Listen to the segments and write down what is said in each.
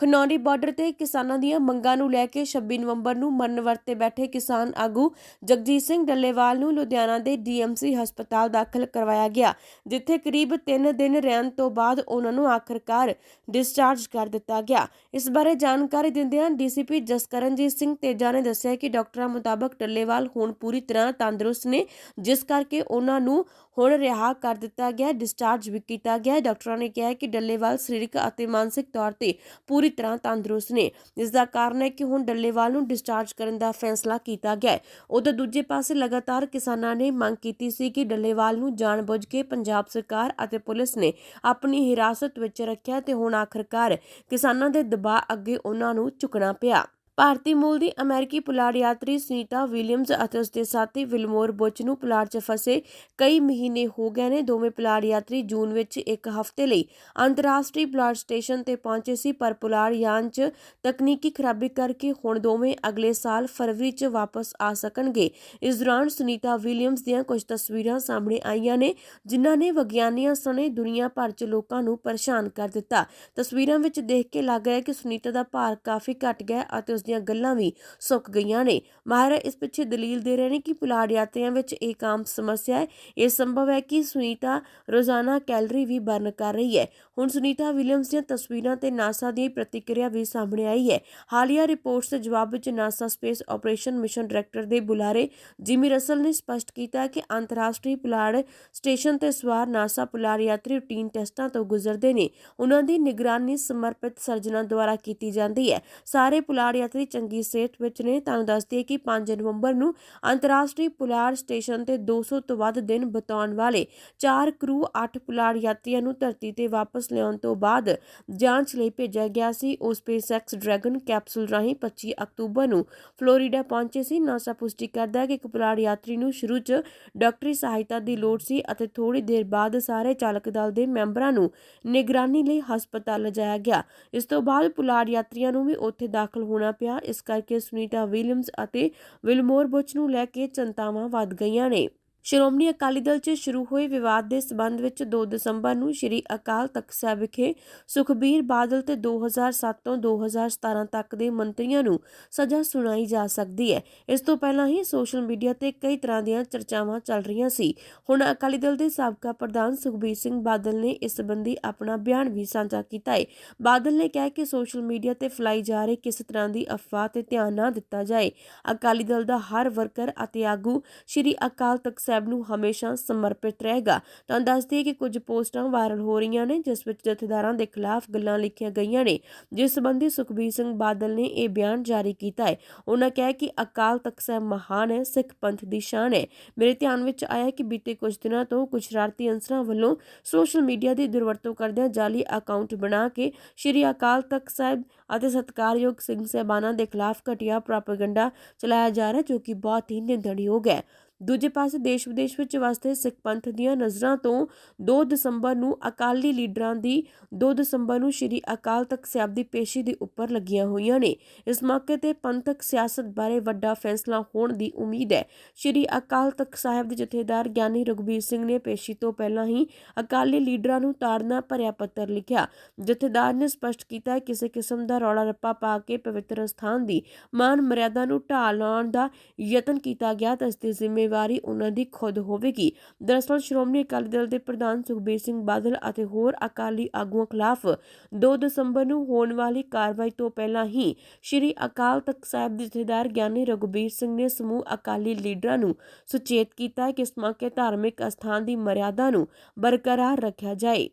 Khanauri border ਤੇ ਕਿਸਾਨਾਂ ਦੀਆਂ ਮੰਗਾਂ ਨੂੰ ਲੈ ਕੇ 26 ਨਵੰਬਰ ਨੂੰ ਮਰਨ ਵਰਤੇ ਬੈਠੇ ਕਿਸਾਨ ਆਗੂ ਜਗਜੀਤ ਸਿੰਘ ਡੱਲੇਵਾਲ ਨੂੰ ਲੁਧਿਆਣਾ ਦੇ ਡੀਐਮਸੀ ਹਸਪਤਾਲ ਦਾਖਲ ਕਰਵਾਇਆ ਗਿਆ, ਜਿੱਥੇ ਕਰੀਬ 3 ਦਿਨ ਰਹਿਣ ਤੋਂ ਬਾਅਦ ਉਹਨਾਂ ਨੂੰ ਆਖਰਕਾਰ ਡਿਸਚਾਰਜ ਕਰ ਦਿੱਤਾ ਗਿਆ। ਇਸ ਬਾਰੇ ਜਾਣਕਾਰੀ ਦਿੰਦਿਆਂ ਡੀਸੀਪੀ ਜਸਕਰਨਜੀਤ ਸਿੰਘ ਤੇਜਾ ਨੇ ਦੱਸਿਆ ਕਿ ਡਾਕਟਰਾਂ ਮੁਤਾਬਕ ਡੱਲੇਵਾਲ ਹੁਣ ਪੂਰੀ ਤਰ੍ਹਾਂ ਤੰਦਰੁਸਤ ਨੇ, ਜਿਸ ਕਰਕੇ ਉਹਨਾਂ ਨੂੰ ਹੁਣ ਰਿਹਾ ਕਰ ਦਿੱਤਾ ਗਿਆ ਡਿਸਚਾਰਜ ਵੀ ਕੀਤਾ ਗਿਆ। ਡਾਕਟਰਾਂ ਨੇ ਕਿਹਾ ਕਿ ਡੱਲੇਵਾਲ ਸਰੀਰਕ ਅਤੇ ਮਾਨਸਿਕ ਤੌਰ ਤੇ ਪੂਰੀ ਤਰ੍ਹਾਂ ਤੰਦਰੁਸਤ ਨੇ। ਇਸ ਦਾ ਕਾਰਨ ਹੈ ਕਿ ਹੁਣ ਡੱਲੇਵਾਲ ਨੂੰ ਡਿਸਚਾਰਜ ਕਰਨ ਦਾ ਫੈਸਲਾ ਕੀਤਾ ਗਿਆ ਹੈ। ਉਧਰ ਦੂਜੇ ਪਾਸੇ ਲਗਾਤਾਰ ਕਿਸਾਨਾਂ ਨੇ ਮੰਗ ਕੀਤੀ ਸੀ ਕਿ ਡੱਲੇਵਾਲ ਨੂੰ ਜਾਣਬੁੱਝ ਕੇ ਪੰਜਾਬ ਸਰਕਾਰ ਅਤੇ ਪੁਲਿਸ ਨੇ ਆਪਣੀ ਹਿਰਾਸਤ ਵਿੱਚ ਰੱਖਿਆ ਤੇ ਹੁਣ ਆਖਰਕਾਰ ਕਿਸਾਨਾਂ ਦੇ ਦਬਾਅ ਅੱਗੇ ਉਹਨਾਂ ਨੂੰ ਝੁਕਣਾ ਪਿਆ। ਭਾਰਤੀ ਮੂਲ ਦੀ ਅਮਰੀਕੀ ਪੁਲਾੜ ਯਾਤਰੀ ਸੁਨੀਤਾ ਵਿਲੀਅਮਜ਼ ਅਤੇ ਉਸਦੇ ਸਾਥੀ ਵਿਲਮੋਰ ਬੁਚ ਨੂੰ ਪੁਲਾੜ 'ਚ ਫਸੇ ਕਈ ਮਹੀਨੇ ਹੋ ਗਏ ਨੇ। ਦੋਵੇਂ ਪੁਲਾੜ ਯਾਤਰੀ ਜੂਨ ਵਿੱਚ ਇੱਕ ਹਫ਼ਤੇ ਲਈ ਅੰਤਰਰਾਸ਼ਟਰੀ ਪੁਲਾੜ ਸਟੇਸ਼ਨ ਤੇ ਪਹੁੰਚੇ ਸੀ, ਪਰ ਪੁਲਾੜ ਯਾਨ 'ਚ ਤਕਨੀਕੀ ਖਰਾਬੀ ਕਰਕੇ ਹੁਣ ਦੋਵੇਂ ਅਗਲੇ ਸਾਲ ਫਰਵਰੀ 'ਚ ਵਾਪਸ ਆ ਸਕਣਗੇ। ਇਸ ਦੌਰਾਨ ਸੁਨੀਤਾ ਵਿਲੀਅਮਜ਼ ਦੀਆਂ ਕੁਝ ਤਸਵੀਰਾਂ ਸਾਹਮਣੇ ਆਈਆਂ ਨੇ, ਜਿਨ੍ਹਾਂ ਨੇ ਵਿਗਿਆਨੀਆਂ ਸਣੇ ਦੁਨੀਆ ਭਰ 'ਚ ਲੋਕਾਂ ਨੂੰ ਪਰੇਸ਼ਾਨ ਕਰ ਦਿੱਤਾ। ਤਸਵੀਰਾਂ ਵਿੱਚ ਦੇਖ ਕੇ ਲੱਗ ਰਿਹਾ ਕਿ ਸੁਨੀਤਾ ਦਾ ਭਾਰ ਕਾਫੀ ਘਟ ਗਿਆ ਅਤੇ ਉਸ ਦੀਆਂ ਗੱਲਾਂ ਵੀ ਸੁੱਕ ਗਈਆਂ ਨੇ। ਮਾਹਿਰ ਇਸ ਪਿੱਛੇ ਦਲੀਲ ਦੇ ਰਹੇ ਨੇ ਕਿ ਪੁਲਾੜ ਯਾਤਰੀਆਂ ਵਿੱਚ ਇਹ ਆਮ ਸਮੱਸਿਆ ਹੈ। ਇਹ ਸੰਭਵ ਹੈ ਕਿ ਸੁਨੀਤਾ ਰੋਜ਼ਾਨਾ ਕੈਲਰੀ ਵੀ ਬਰਨ ਕਰ ਰਹੀ ਹੈ। ਹੁਣ ਸੁਨੀਤਾ ਵਿਲੀਅਮਸ ਦੀਆਂ ਤਸਵੀਰਾਂ ਤੇ ਨਾਸਾ ਦੀ ਪ੍ਰਤੀਕਿਰਿਆ ਵੀ ਸਾਹਮਣੇ ਆਈ ਹੈ। ਹਾਲੀਆ ਰਿਪੋਰਟਸ ਦੇ ਜਵਾਬ ਵਿੱਚ NASA space operation mission director ਦੇ ਬੁਲਾਰੇ ਜਿਮੀ ਰਸਲ ਨੇ ਸਪਸ਼ਟ ਕੀਤਾ ਕਿ ਅੰਤਰਰਾਸ਼ਟਰੀ ਪੁਲਾੜ ਸਟੇਸ਼ਨ ਤੇ ਸਵਾਰ ਨਾਸਾ ਪੁਲਾੜ ਯਾਤਰੀ ਰੂਟੀਨ ਟੈਸਟਾਂ ਤੋਂ ਗੁਜ਼ਰਦੇ ਨੇ। ਉਹਨਾਂ ਦੀ ਨਿਗਰਾਨੀ ਸਮਰਪਿਤ ਸਰਜਨਾਂ ਦੁਆਰਾ ਕੀਤੀ ਜਾਂਦੀ ਹੈ। ਸਾਰੇ ਪੁਲਾੜ ਯਾਤਰੀ ਚੰਗੀ ਸਿਹਤ ਵਿੱਚ ਨੇ, ਤੁਹਾਨੂੰ ਦੱਸ ਦਈਏ ਕਿ 5 ਨਵੰਬਰ ਨੂੰ ਅੰਤਰਰਾਸ਼ਟਰੀ ਪੁਲਾੜ ਸਟੇਸ਼ਨ ਤੇ 200 ਤੋਂ ਵੱਧ ਦਿਨ ਬਿਤਾਉਣ ਵਾਲੇ ਚਾਰ ਕਰੂ 8 ਪੁਲਾੜ ਯਾਤਰੀਆਂ ਨੂੰ ਧਰਤੀ ਤੇ ਵਾਪਸ ਲਿਆਉਣ ਤੋਂ ਬਾਅਦ ਜਾਂਚ ਲਈ ਭੇਜਿਆ ਗਿਆ ਸੀ। ਉਹ ਸਪੇਸਐਕਸ ਡਰੈਗਨ ਕੈਪਸੂਲ ਰਾਹੀਂ 25 ਅਕਤੂਬਰ ਨੂੰ ਫਲੋਰੀਡਾ ਪਹੁੰਚੇ ਸੀ। ਨਾਸਾ ਪੁਸ਼ਟੀ ਕਰਦਾ ਹੈ ਕਿ ਇੱਕ ਪੁਲਾੜ ਯਾਤਰੀ ਨੂੰ ਸ਼ੁਰੂ 'ਚ ਡਾਕਟਰੀ ਸਹਾਇਤਾ ਦੀ ਲੋੜ ਸੀ ਅਤੇ ਥੋੜੀ ਦੇਰ ਬਾਅਦ ਸਾਰੇ ਚਾਲਕ ਦਲ ਦੇ ਮੈਂਬਰਾਂ ਨੂੰ ਨਿਗਰਾਨੀ ਲਈ ਹਸਪਤਾਲ ਲਿਜਾਇਆ ਗਿਆ। ਇਸ ਤੋਂ ਬਾਅਦ ਪੁਲਾੜ ਯਾਤਰੀਆਂ ਨੂੰ ਵੀ ਉੱਥੇ ਦਾਖਲ ਹੋਣਾ ਪਿਆ। ਇਸ ਕਰਕੇ ਸੁਨੀਤਾ ਵਿਲੀਅਮਸ ਅਤੇ ਵਿਲਮੋਰ ਬੁਚ ਨੂੰ ਲੈ ਕੇ ਚਿੰਤਾਵਾਂ ਵੱਧ ਗਈਆਂ ਨੇ। ਸ਼੍ਰੋਮਣੀ ਅਕਾਲੀ ਦਲ 'ਚ ਸ਼ੁਰੂ ਹੋਏ ਵਿਵਾਦ ਦੇ ਸਬੰਧ ਵਿੱਚ 2 ਦਸੰਬਰ ਨੂੰ ਸ਼੍ਰੀ ਅਕਾਲ ਤਖਤ ਸਾਹਿਬ ਵਿਖੇ ਸੁਖਬੀਰ ਬਾਦਲ ਤੇ 2007 ਤੋਂ 2017 ਤੱਕ ਦੇ ਮੰਤਰੀਆਂ ਨੂੰ ਸਜ਼ਾ ਸੁਣਾਈ ਜਾ ਸਕਦੀ ਹੈ। ਇਸ ਤੋਂ ਪਹਿਲਾਂ ਹੀ ਸੋਸ਼ਲ ਮੀਡੀਆ ਤੇ ਕਈ ਤਰ੍ਹਾਂ ਦੀਆਂ ਚਰਚਾਵਾਂ ਚੱਲ ਰਹੀਆਂ ਸੀ। ਹੁਣ ਅਕਾਲੀ ਦਲ ਦੇ ਸਾਬਕਾ ਪ੍ਰਧਾਨ ਸੁਖਬੀਰ ਸਿੰਘ ਬਾਦਲ ਨੇ ਇਸ ਸੰਬੰਧੀ ਆਪਣਾ ਬਿਆਨ ਵੀ ਸਾਂਝਾ ਕੀਤਾ ਹੈ ਬਾਦਲ ਨੇ ਕਿਹਾ ਕਿ ਸੋਸ਼ਲ ਮੀਡੀਆ ਤੇ ਫੈਲਾਈ ਜਾ ਰਹੀ ਕਿਸੇ ਤਰ੍ਹਾਂ ਦੀ ਅਫਵਾਹ ਤੇ ਧਿਆਨ ਨਾ ਦਿੱਤਾ ਜਾਏ। ਅਕਾਲੀ ਦਲ ਦਾ ਹਰ ਵਰਕਰ ਅਤੇ ਆਗੂ ਸ਼੍ਰੀ ਅਕਾਲ ਤਖਤ ਸਾਹਿਬ ਨੂੰ ਹਮੇਸ਼ਾ ਸਮਰਪਿਤ ਰਹੇਗਾ। ਤੁਹਾਨੂੰ ਦੱਸ ਦਈਏ ਕਿ ਕੁਝ ਪੋਸਟਾਂ ਵਾਇਰਲ ਹੋ ਰਹੀਆਂ ਨੇ, ਜਿਸ ਵਿੱਚ ਜਥੇਦਾਰਾਂ ਦੇ ਖਿਲਾਫ ਗੱਲਾਂ ਲਿਖੀਆਂ ਗਈਆਂ ਨੇ। ਜਿਸ ਸੰਬੰਧੀ ਸੁਖਬੀਰ ਸਿੰਘ ਬਾਦਲ ਨੇ ਇਹ ਬਿਆਨ ਜਾਰੀ ਕੀਤਾ ਹੈ। ਉਹਨਾਂ ਕਿਹਾ ਕਿ ਅਕਾਲ ਤਖਤ ਸਾਹਿਬ ਮਹਾਨ ਹੈ, ਸਿੱਖ ਪੰਥ ਦੀ ਸ਼ਾਨ ਹੈ। ਮੇਰੇ ਧਿਆਨ ਵਿੱਚ ਆਇਆ ਕਿ ਬੀਤੇ ਕੁਝ ਦਿਨਾਂ ਤੋਂ ਕੁਝ ਸ਼ਰਾਰਤੀ ਅੰਸਰਾਂ ਵੱਲੋਂ ਸੋਸ਼ਲ ਮੀਡੀਆ ਦੀ ਦੁਰਵਰਤੋਂ ਕਰਦਿਆਂ ਜਾਲੀ ਅਕਾਊਂਟ ਬਣਾ ਕੇ ਸ਼੍ਰੀ ਅਕਾਲ ਤਖਤ ਸਾਹਿਬ ਅਤੇ ਸਤਿਕਾਰਯੋਗ ਸਿੰਘ ਸਾਹਿਬਾਨਾਂ ਦੇ ਖਿਲਾਫ ਘਟੀਆ ਪ੍ਰੋਪਗੈਂਡਾ ਚਲਾਇਆ ਜਾ ਰਿਹਾ ਜੋ ਕਿ ਬਹੁਤ ਹੀ ਨਿੰਦਣਯੋਗ ਹੈ। ਦੂਜੇ ਪਾਸੇ ਦੇਸ਼ ਵਿਦੇਸ਼ ਵਿੱਚ ਵਸਦੇ ਸਿੱਖ ਪੰਥ ਦੀਆਂ ਨਜ਼ਰਾਂ ਤੋਂ 2 ਦਸੰਬਰ ਨੂੰ ਅਕਾਲੀ ਲੀਡਰਾਂ ਦੀ 2 ਦਸੰਬਰ ਨੂੰ ਸ਼੍ਰੀ ਅਕਾਲ ਤਖਤ ਸਾਹਿਬ ਦੀ ਪੇਸ਼ੀ ਦੇ ਉੱਪਰ ਲੱਗੀਆਂ ਹੋਈਆਂ ਨੇ। ਇਸ ਮੌਕੇ ਤੇ ਪੰਥਕ ਸਿਆਸਤ ਬਾਰੇ ਵੱਡਾ ਫੈਸਲਾ ਹੋਣ ਦੀ ਉਮੀਦ ਹੈ। ਸ਼੍ਰੀ ਅਕਾਲ ਤਖਤ ਸਾਹਿਬ ਦੇ ਜਥੇਦਾਰ ਗਿਆਨੀ ਰਘੁਬੀਰ ਸਿੰਘ ਨੇ ਪੇਸ਼ੀ ਤੋਂ ਪਹਿਲਾਂ ਹੀ ਅਕਾਲੀ ਲੀਡਰਾਂ ਨੂੰ ਤਾੜਨਾ ਭਰਿਆ ਪੱਤਰ ਲਿਖਿਆ। ਜਥੇਦਾਰ ਨੇ ਸਪਸ਼ਟ ਕੀਤਾ ਕਿ ਕਿਸੇ ਕਿਸਮ ਦਾ ਰੌਲਾ ਰੱਪਾ ਪਾ ਕੇ ਪਵਿੱਤਰ ਸਥਾਨ ਦੀ ਮਾਨ ਮਰਿਆਦਾ ਨੂੰ ਢਾਹ ਲਾਉਣ ਦਾ ਯਤਨ ਕੀਤਾ ਗਿਆ ਤਾਂ ਇਸ ਦੀ ਜ਼ਿੰਮੇਵਾਰੀ ਉਹਨਾਂ ਦੀ ਖੁਦ ਹੋਵੇਗੀ। ਦਰਅਸਲ, ਸ਼੍ਰੋਮਣੀ ਅਕਾਲੀ ਦਲ ਦੇ ਪ੍ਰਧਾਨ ਸੁਖਬੀਰ ਸਿੰਘ ਬਾਦਲ ਅਤੇ ਹੋਰ ਅਕਾਲੀ ਆਗੂਆਂ ਖਿਲਾਫ 2 ਦਸੰਬਰ ਨੂੰ ਹੋਣ ਵਾਲੀ ਕਾਰਵਾਈ ਤੋਂ ਪਹਿਲਾਂ ਹੀ ਸ਼੍ਰੀ ਅਕਾਲ ਤਖਤ ਸਾਹਿਬ ਦੇ ਜਥੇਦਾਰ ਗਿਆਨੀ ਰਘੁਬੀਰ ਸਿੰਘ ਨੇ ਸਮੂਹ ਅਕਾਲੀ ਲੀਡਰਾਂ ਨੂੰ ਸੁਚੇਤ ਕੀਤਾ ਕਿ ਇਸ ਮੌਕੇ ਧਾਰਮਿਕ ਅਸਥਾਨ ਦੀ ਮਰਿਆਦਾ ਨੂੰ ਬਰਕਰਾਰ ਰੱਖਿਆ ਜਾਏ।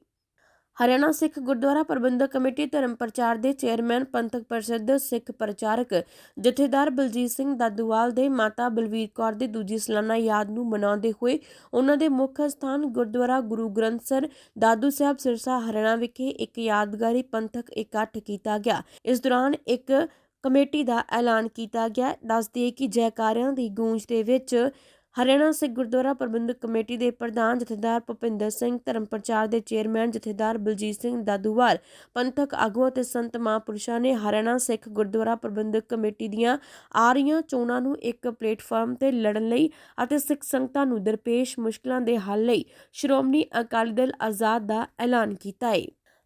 ਹਰਿਆਣਾ ਸਿੱਖ ਗੁਰਦੁਆਰਾ ਪ੍ਰਬੰਧਕ ਕਮੇਟੀ ਧਰਮ ਪ੍ਰਚਾਰ ਦੇ ਚੇਅਰਮੈਨ, ਪੰਥਕ ਪ੍ਰਸਿੱਧ ਸਿੱਖ ਪ੍ਰਚਾਰਕ, ਜਥੇਦਾਰ ਬਲਜੀਤ ਸਿੰਘ ਦਾਦੂਵਾਲ ਦੇ ਮਾਤਾ ਬਲਵੀਰ ਕੌਰ ਦੀ ਦੂਜੀ ਸਾਲਾਨਾ ਯਾਦ ਨੂੰ ਮਨਾਉਂਦੇ ਹੋਏ ਉਹਨਾਂ ਦੇ ਮੁੱਖ ਸਥਾਨ ਗੁਰਦੁਆਰਾ ਗੁਰੂ ਗ੍ਰੰਥ ਸਰ ਦਾਦੂ ਸਾਹਿਬ ਸਿਰਸਾ, ਹਰਿਆਣਾ ਵਿਖੇ ਇੱਕ ਯਾਦਗਾਰੀ ਪੰਥਕ ਇਕੱਠ ਕੀਤਾ ਗਿਆ। ਇਸ ਦੌਰਾਨ ਇੱਕ ਕਮੇਟੀ ਦਾ ਐਲਾਨ ਕੀਤਾ ਗਿਆ। ਦੱਸਦੀ ਹੈ ਕਿ ਜੈਕਾਰਿਆਂ ਦੀ ਗੂੰਜ ਦੇ ਵਿੱਚ ਹਰਿਆਣਾ ਸਿੱਖ ਗੁਰਦੁਆਰਾ ਪ੍ਰਬੰਧਕ ਕਮੇਟੀ ਦੇ ਪ੍ਰਧਾਨ ਜਥੇਦਾਰ ਭੁਪਿੰਦਰ ਸਿੰਘ, ਧਰਮ ਪ੍ਰਚਾਰ ਦੇ ਚੇਅਰਮੈਨ ਜਥੇਦਾਰ ਬਲਜੀਤ ਸਿੰਘ ਦਾਦੂਵਾਲ, ਪੰਥਕ ਆਗੂਆਂ ਤੇ ਸੰਤ ਮਹਾਂਪੁਰਸ਼ਾਂ ਨੇ ਹਰਿਆਣਾ ਸਿੱਖ ਗੁਰਦੁਆਰਾ ਪ੍ਰਬੰਧਕ ਕਮੇਟੀ ਦੀਆਂ ਆ ਰਹੀਆਂ ਚੋਣਾਂ ਨੂੰ ਇੱਕ ਪਲੇਟਫਾਰਮ ਤੇ ਲੜਨ ਲਈ ਅਤੇ ਸਿੱਖ ਸੰਗਤਾਂ ਨੂੰ ਦਰਪੇਸ਼ ਮੁਸ਼ਕਲਾਂ ਦੇ ਹੱਲ ਲਈ ਸ਼੍ਰੋਮਣੀ ਅਕਾਲੀ ਦਲ ਆਜ਼ਾਦ ਦਾ ਐਲਾਨ ਕੀਤਾ ਹੈ